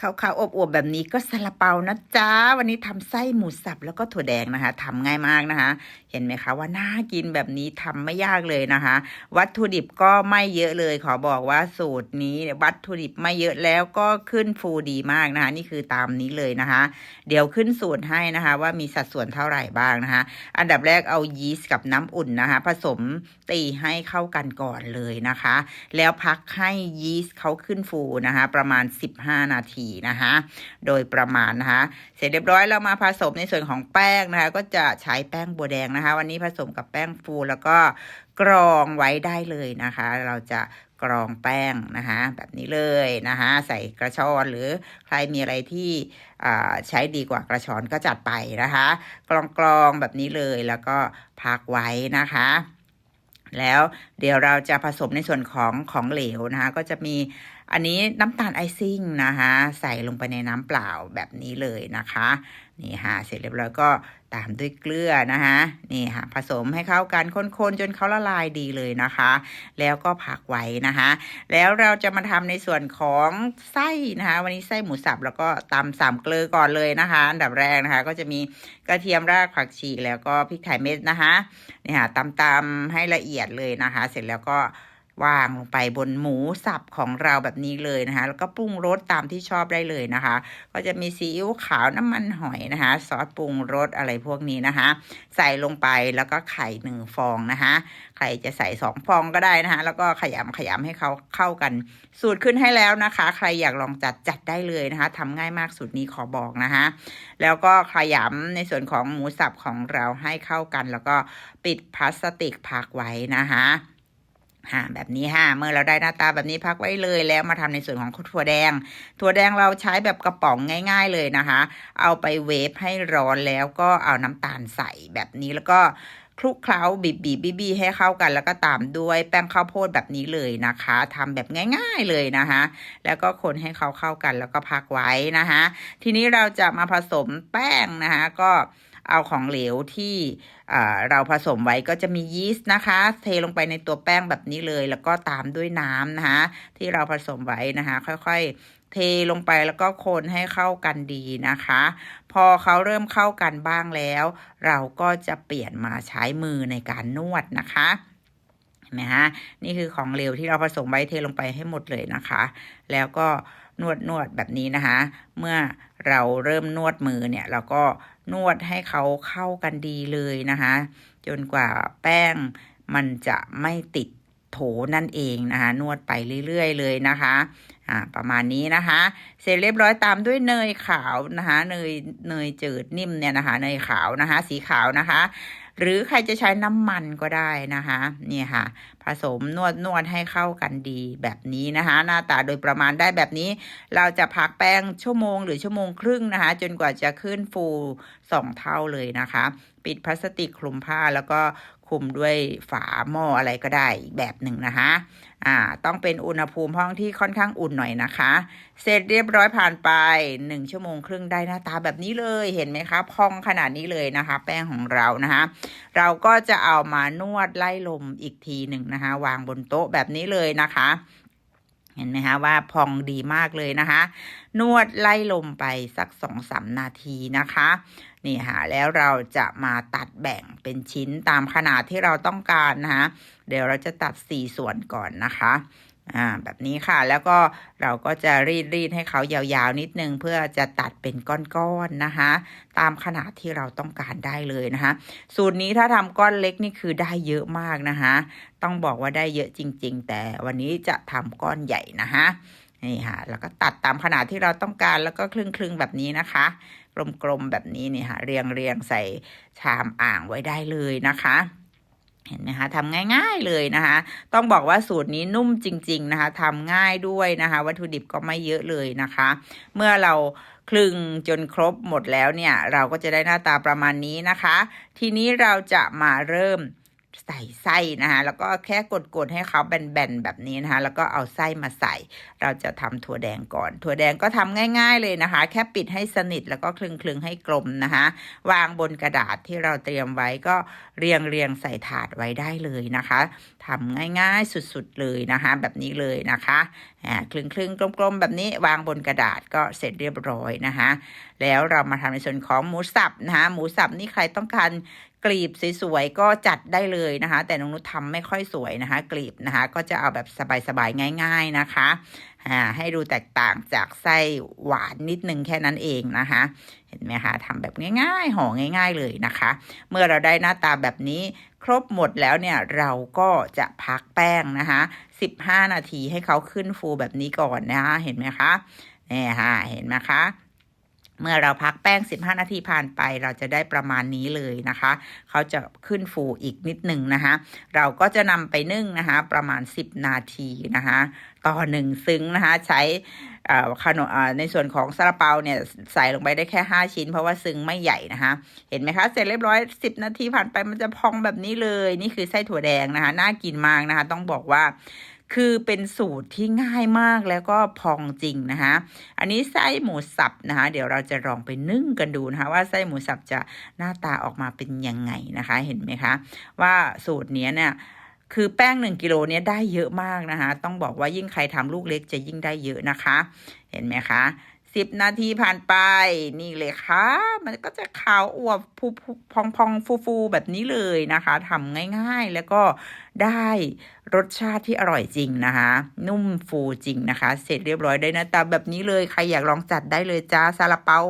ขาวๆอบๆแบบนี้ก็ซาลาเปานะจ๊ะวันนี้ทำไส้หมูสับแล้วก็ถั่วแดงนะคะทำง่ายมากนะคะ เห็นไหมคะว่าน่ากินแบบนี้ทำไม่ยากเลยนะคะ วัตถุดิบก็ไม่เยอะเลย ขอบอกว่าสูตรนี้วัตถุดิบไม่เยอะแล้วก็ขึ้นฟูดีมากนะคะ นี่คือตามนี้เลยนะคะ เดี๋ยวขึ้นสูตรให้นะคะ ว่ามีสัดส่วนเท่าไหร่บ้างนะคะ อันดับแรกเอายีสต์กับน้ำอุ่นนะคะ ผสมตีให้เข้ากันก่อนเลยนะคะ แล้วพักให้ยีสต์เขาขึ้นฟูนะคะ ประมาณ 15 นาทีนะคะโดยประมาณนะคะเสร็จเรียบร้อยเรามาผสมในส่วนของแป้งนะคะก็จะใช้แป้งบัวแดงนะคะ วันนี้ผสมกับแป้งฟูแล้วก็กรองไว้ได้เลยนะคะ เราจะกรองแป้งนะคะแบบนี้เลยนะคะใส่กระชอนหรือใครมีอะไรที่ใช้ดีกว่ากระชอนก็จัดไปนะคะ กรองกรองแบบนี้เลยแล้วก็พักไว้นะคะแล้วเดี๋ยวเราจะผสมในส่วนของของเหลวนะคะ ก็จะมี อันนี้น้ำตาลไอซิ่งนะคะใส่ลงไปในน้ำเปล่าแบบนี้เลยนะคะนี่ค่ะเสร็จเรียบร้อยก็ตามด้วยเกลือนะคะนี่ค่ะผสมให้เข้ากันคนๆจนเขาละลายดีเลยนะคะ แล้วก็พักไว้นะคะ แล้วเราจะมาทำในส่วนของไส้นะคะ วันนี้ไส้หมูสับแล้วก็ตำสามเกลือก่อนเลยนะคะอันดับแรกนะคะ ก็จะมีกระเทียมรากผักชีแล้วก็พริกไทยเม็ดนะคะนี่ค่ะตำๆให้ละเอียดเลยนะคะ เสร็จแล้วก็ วางลงไปบนหมูสับของเราแบบนี้เลยนะคะ แล้วก็ปรุงรสตามที่ชอบได้เลยนะคะ ก็จะมีซีอิ๊วขาวน้ำมันหอยนะคะ ซอสปรุงรสอะไรพวกนี้นะคะ ใส่ลงไปแล้วก็ไข่หนึ่งฟองนะคะ ใครจะใส่สองฟองก็ได้นะคะ แล้วก็ขยำขยำให้เขาเข้ากัน สูตรขึ้นให้แล้วนะคะ ใครอยากลองจัดจัดได้เลยนะคะทำง่ายมากสูตรนี้ขอบอกนะคะ แล้วก็ขยำในส่วนของหมูสับของเราให้เข้ากัน แล้วก็ปิดพลาสติกพักไว้นะคะ ค่ะแบบนี้ค่ะเมื่อเราได้หน้าตาแบบนี้พักไว้เลยแล้วมาทำในส่วนของถั่วแดง ถั่วแดงเราใช้แบบกระป๋องง่าย ๆเลยนะคะ เอาไปเวฟให้ร้อนแล้วก็เอาน้ำตาลใส่แบบนี้แล้วก็คลุกเคล้าบีบบีบบีให้เข้ากัน แล้วก็ตามด้วยแป้งข้าวโพดแบบนี้เลยนะคะทำแบบง่าย ๆเลยนะคะ แล้วก็คนให้เขาเข้ากันแล้วก็พักไว้นะคะ ทีนี้เราจะมาผสมแป้งนะคะก็ เอาของเหลวที่เราผสมไว้ก็จะมียีสต์นะคะ เทลงไปในตัวแป้งแบบนี้เลย แล้วก็ตามด้วยน้ำนะคะ ที่เราผสมไว้นะคะ ค่อยๆ เทลงไปแล้วก็คนให้เข้ากันดีนะคะ พอเขาเริ่มเข้ากันบ้างแล้ว เราก็จะเปลี่ยนมาใช้มือในการนวดนะคะเห็นไหมฮะนี่คือของเหลวที่เราผสมไว้เทลงไปให้หมดเลยนะคะ แล้วก็ นวดนวดแบบนี้นะคะ เมื่อเราเริ่มนวดมือเนี่ยเราก็นวดให้เขาเข้ากันดีเลยนะคะ จนกว่าแป้งมันจะไม่ติด โถนั่นเองนะคะนวดไปเรื่อยๆเลยนะคะอ่าประมาณนี้นะคะ เสร็จเรียบร้อยตามด้วยเนยขาวนะคะเนยเนยจืดนิ่มเนี่ยนะคะเนยขาวนะคะ สีขาวนะคะ หรือใครจะใช้น้ำมันก็ได้นะคะนี่ค่ะ ผสมนวดนวดให้เข้ากันดีแบบนี้นะคะ หน้าตาโดยประมาณได้แบบนี้ เราจะพักแป้งชั่วโมงหรือชั่วโมงครึ่งนะคะ จนกว่าจะขึ้นฟูสองเท่าเลยนะคะ ปิดพลาสติกคลุมผ้าแล้วก็ คลุมด้วยฝาหม้ออะไรก็ได้อีกแบบหนึ่งนะคะอ่าต้องเป็นอุณหภูมิห้องที่ค่อนข้างอุ่นหน่อยนะคะ เสร็จเรียบร้อยผ่านไปหนึ่งชั่วโมงครึ่งได้หน้าตาแบบนี้เลยเห็นไหมคะพองขนาดนี้เลยนะคะ แป้งของเรานะคะ เราก็จะเอามานวดไล่ลมอีกทีหนึ่งนะคะ วางบนโต๊ะแบบนี้เลยนะคะเห็นไหมคะว่าพองดีมากเลยนะคะ นวดไล่ลมไปสักสองสามนาทีนะคะ นี่ค่ะแล้วเราจะมาตัดแบ่งเป็นชิ้นตามขนาดที่เราต้องการนะคะเดี๋ยวเราจะตัดสี่ส่วนก่อนนะคะอ่าแบบนี้ค่ะแล้วก็เราก็จะรีดรีดให้เขายาวๆนิดนึง เพื่อจะตัดเป็นก้อนๆนะคะ ตามขนาดที่เราต้องการได้เลยนะคะ สูตรนี้ถ้าทำก้อนเล็กนี่คือได้เยอะมากนะคะ ต้องบอกว่าได้เยอะจริง ๆ แต่วันนี้จะทำก้อนใหญ่นะคะนี่ค่ะแล้วก็ตัดตามขนาดที่เราต้องการแล้วก็ครึ่งๆแบบนี้นะคะ กลมๆแบบนี้นี่ค่ะเรียงเรียงใส่ชามอ่างไว้ได้เลยนะคะเห็นไหมคะทำง่ายๆเลยนะคะ ต้องบอกว่าสูตรนี้นุ่มจริง ๆ นะคะทำง่ายด้วยนะคะ วัตถุดิบก็ไม่เยอะเลยนะคะ เมื่อเราคลึงจนครบหมดแล้วเนี่ย เราก็จะได้หน้าตาประมาณนี้นะคะ ทีนี้เราจะมาเริ่ม ใส่ไส้นะคะแล้วก็แค่กดๆให้เขาแบนๆแบบนี้นะคะแล้วก็เอาไส้มาใส่ เราจะทำถั่วแดงก่อน ถั่วแดงก็ทำง่าย ๆเลยนะคะ แค่ปิดให้สนิทแล้วก็คลึงๆให้กลมนะคะวางบนกระดาษที่เราเตรียมไว้ก็เรียงเรียงใส่ถาดไว้ได้เลยนะคะทำง่ายๆสุดๆเลยนะคะแบบนี้เลยนะคะอ่าคลึงคลึงๆกลมๆแบบนี้วางบนกระดาษก็เสร็จเรียบร้อยนะคะแล้วเรามาทำในส่วนของหมูสับนะคะหมูสับนี่ใครต้องการ กลีบสวยๆก็จัดได้เลยนะคะ แต่น้องนุชทำไม่ค่อยสวยนะคะ กลีบนะคะ ก็จะเอาแบบสบายๆง่าย ๆนะคะอ่าให้ดูแตกต่างจากไส้หวานนิดนึงแค่นั้นเองนะคะ เห็นไหมคะทำแบบง่ายๆห่อง่าย ๆเลยนะคะ เมื่อเราได้หน้าตาแบบนี้ครบหมดแล้วเนี่ยเราก็จะพักแป้งนะคะ15 นาทีให้เขาขึ้นฟูแบบนี้ก่อนนะคะ เห็นไหมคะนี่ค่ะเห็นไหมคะ เมื่อเราพักแป้ง 15 นาทีผ่านไป เราจะได้ประมาณนี้เลยนะคะ เขาจะขึ้นฟูอีกนิดหนึ่งนะคะ เราก็จะนำไปนึ่งนะคะ ประมาณ 10 นาทีนะคะ ต่อหนึ่งซึ้งนะคะ ใช้ขนมในส่วนของซาลาเปาเนี่ยใส่ลงไปได้แค่ 5 ชิ้น เพราะว่าซึ้งไม่ใหญ่นะคะ เห็นไหมคะ เสร็จเรียบร้อย 10 นาทีผ่านไปมันจะพองแบบนี้เลย นี่คือไส้ถั่วแดงนะคะ น่ากินมากนะคะ ต้องบอกว่า คือเป็นสูตรที่ง่ายมากแล้วก็พองจริงนะคะอันนี้ไส้หมูสับนะคะ เดี๋ยวเราจะลองไปนึ่งกันดูนะคะ ว่าไส้หมูสับจะหน้าตาออกมาเป็นยังไงนะคะ เห็นไหมคะ ว่าสูตรนี้เนี่ยคือแป้งหนึ่งกิโลเนี้ยได้เยอะมากนะคะ ต้องบอกว่ายิ่งใครทำลูกเล็กจะยิ่งได้เยอะนะคะ เห็นไหมคะ สิบนาทีผ่านไป นี่เลยค่ะ มันก็จะขาวอวบพุพองพองฟูฟูแบบนี้เลยนะคะทำง่ายๆ แล้วก็ได้รสชาติที่อร่อยจริงนะคะ นุ่มฟูจริงนะคะ เสร็จเรียบร้อยได้หน้าตาแบบนี้เลย ใครอยากลองจัดได้เลยจ้าซาลาเปา